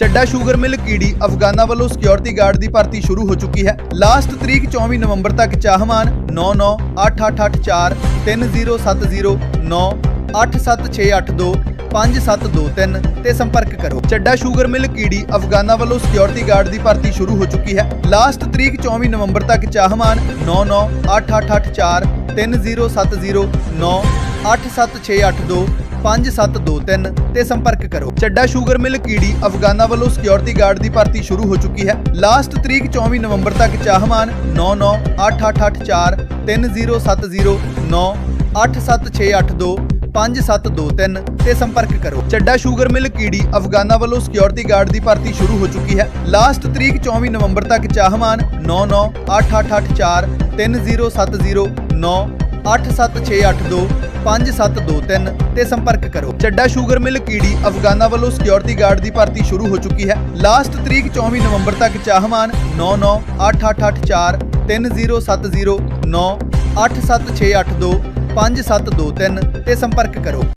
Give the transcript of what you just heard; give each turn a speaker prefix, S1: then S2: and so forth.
S1: Chadha sugar mill ਕੀੜੀ ਅਫਗਾਨਾ ਵੱਲੋਂ security guard ਦੀ ਭਰਤੀ ਸ਼ੁਰੂ ਹੋ ਚੁੱਕੀ ਹੈ। ਲਾਸਟ ਤਰੀਕ 24 ਨਵੰਬਰ ਤੱਕ ਚਾਹਵਾਨ 998884 3070 98768 5723 ਤੇ ਸੰਪਰਕ ਕਰੋ। ਚੱਡਾ ਸ਼ੂਗਰ ਮਿਲ ਕੀੜੀ ਅਫਗਾਨਾ ਵੱਲੋਂ ਸਿਕਿਉਰਿਟੀ ਗਾਰਡ ਦੀ ਭਰਤੀ ਸ਼ੁਰੂ ਹੋ ਚੁੱਕੀ ਹੈ। ਲਾਸਟ ਤਰੀਕ 24 ਨਵੰਬਰ ਤੱਕ ਚਾਹਵਾਨ 998884 3070 98768 5723 ਤੇ ਸੰਪਰਕ ਕਰੋ। ਚੱਡਾ ਸ਼ੂਗਰ ਮਿਲ ਕੀੜੀ ਅਫਗਾਨਾ ਵੱਲੋਂ ਸਿਕਿਉਰਿਟੀ ਗਾਰਡ ਦੀ ਭਰਤੀ ਸ਼ੁਰੂ ਹੋ ਚੁੱਕੀ ਹੈ। ਲਾਸਟ ਤਰੀਕ 24 ਨਵੰਬਰ ਤੱਕ ਚਾਹਵਾਨ 998884 3070 98768 5723 ਤੇ ਸੰਪਰਕ ਕਰੋ। ਚੱਡਾ ਸ਼ੂਗਰ ਮਿਲ ਕੀੜੀ ਅਫਗਾਨਾ ਵੱਲੋਂ ਸਿਕਿਉਰਿਟੀ ਗਾਰਡ ਦੀ ਭਰਤੀ ਸ਼ੁਰੂ ਹੋ ਚੁੱਕੀ ਹੈ। ਲਾਸਟ ਤਰੀਕ 24 ਨਵੰਬਰ ਤੱਕ ਚਾਹਵਾਨ 998884 3070 98768 5723 ਤੇ ਸੰਪਰਕ ਕਰੋ। ਚੱਡਾ ਸ਼ੂਗਰ ਮਿਲ ਕੀੜੀ ਅਫਗਾਨਾ ਵੱਲੋਂ ਸਿਕਿਉਰਿਟੀ ਗਾਰਡ ਦੀ ਭਰਤੀ ਸ਼ੁਰੂ ਹੋ ਚੁੱਕੀ ਹੈ। ਲਾਸਟ ਤਰੀਕ 24 ਨਵੰਬਰ ਤੱਕ ਚਾਹਵਾਨ 998884 3070 98768 5723 ਤੇ ਸੰਪਰਕ ਕਰੋ।